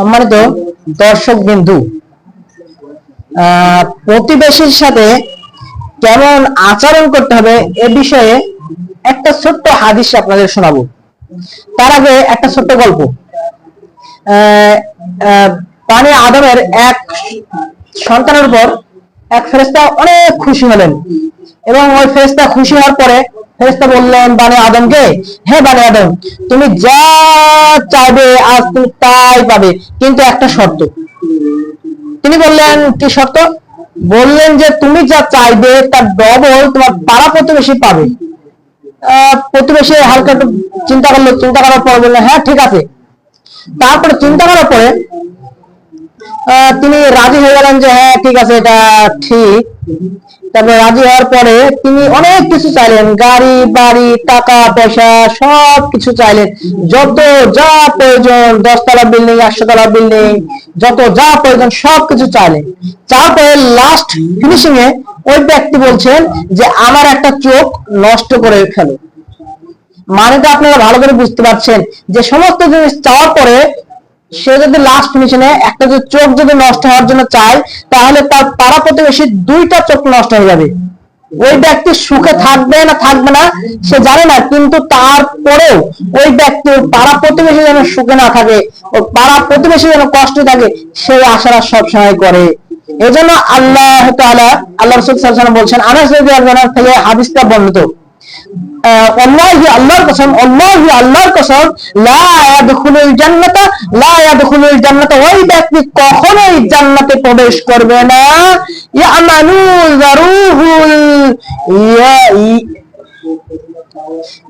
সম্মানিত দর্শক বিন্দু প্রতিবেশীর সাথে কেমন আচরণ করতে হবে এ বিষয়ে একটা ছোট্ট হাদিস আপনাদের শোনাবো। তার আগে একটা ছোট্ট গল্প। পানি আদমের এক সন্তানের উপর এক ফেরেস্তা অনেক খুশি হলেন এবং ওই ফেরেস্তা খুশি হওয়ার পরে ফেরেস্তা বললেন, বানে আদমকে? হে বানে আদম। তুমি যা চাইবে আজ তুমি তাই পাবে, কিন্তু একটা শর্ত। তিনি বললেন, কি শর্ত? বললেন যে তুমি যা চাইবে তার ডবল তোমার পাড়া প্রতিবেশী পাবে। প্রতিবেশী হালকা একটু চিন্তা করল, চিন্তা করার পর বললেন হ্যাঁ ঠিক আছে। তারপরে চিন্তা করার পরে তিনি রাজি হয়ে গেলেন যে হ্যাঁ ঠিক আছে, এটা ঠিক। তারপরে রাজি হওয়ার পরে তিনি অনেক কিছু চাইলেন গাড়ি, বাড়ি, টাকা, পয়সা, সব কিছু চাইলেন যত যা প্রয়োজন, দশতলা বিল্ডিং একশো তলা বিল্ডিং যত যা প্রয়োজন, সব কিছু চাইলেন তারপরে লাস্ট ফিনিশিং এ ওই ব্যক্তি বলছেন যে, আমার একটা চোখ নষ্ট করে ফেলো। মানেটা আপনারা ভালো করে বুঝতে পারছেন যে, সমস্ত জিনিস চাওয়ার পরে সে যদি লাস্ট ফিনিশনে একটা যদি চোখ যদি নষ্ট হওয়ার জন্য চায়, তাহলে তার পাড়া প্রতিবেশী দুইটা চোখ নষ্ট হয়ে যাবে। ওই ব্যক্তি সুখে থাকবে না থাকবে না, সে জানে না, কিন্তু তারপরেও ওই ব্যক্তি পাড়া প্রতিবেশী যেন সুখে না থাকে ওর পাড়া প্রতিবেশী যেন কষ্ট থাকে, সেই আশারা সবসময় করে। এজন্য আল্লাহ তাআলা, আল্লাহ রাসূল বলছেন, আনাস থেকে হাদিসটা বর্ণিত। ওই ব্যক্তি কখনোই প্রবেশ করবে না।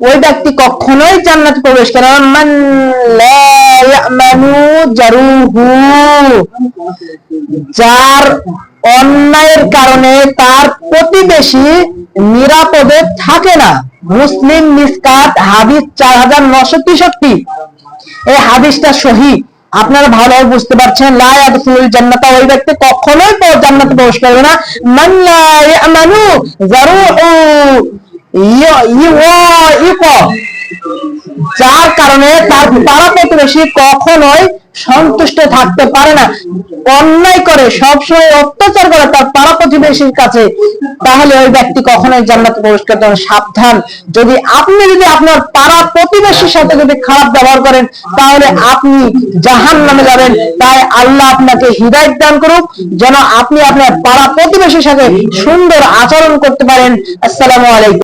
ওই ব্যক্তি কখনোই জান্নাতে প্রবেশ করে না। যার অন্যায়ের কারণে তার প্রতিবেশী নিরাপদে থাকে না। মুসলিম মিসকাত হাদিস চার হাজার নশো তেষট্টি। এই হাদিসটা সহি। আপনারা ভালোভাবে বুঝতে পারছেন। লা ইয়াদখুলুল জান্নাতা, ওই ব্যক্তি কখনোই জান্নাতে প্রবেশ করবে না। মান লা ইয়ামানু ইয়- ইয়- যার কারণে তার পাড়া প্রতিবেশী কখনোই সন্তুষ্ট থাকতে পারে না। অন্যায় করে, সবসময় অত্যাচার করে তার পাড়া প্রতিবেশীর কাছে, তাহলে ওই ব্যক্তি কখনোই জান্নাতে প্রবেশ করতে সাবধান। যদি আপনি যদি আপনার পাড়া প্রতিবেশীর সাথে যদি খারাপ ব্যবহার করেন, তাহলে আপনি জাহান নামে যাবেন। তাই আল্লাহ আপনাকে হৃদায়ত দান করুক। যেন আপনি আপনার পাড়া প্রতিবেশীর সাথে সুন্দর আচরণ করতে পারেন। আসসালামু আলাইকুম।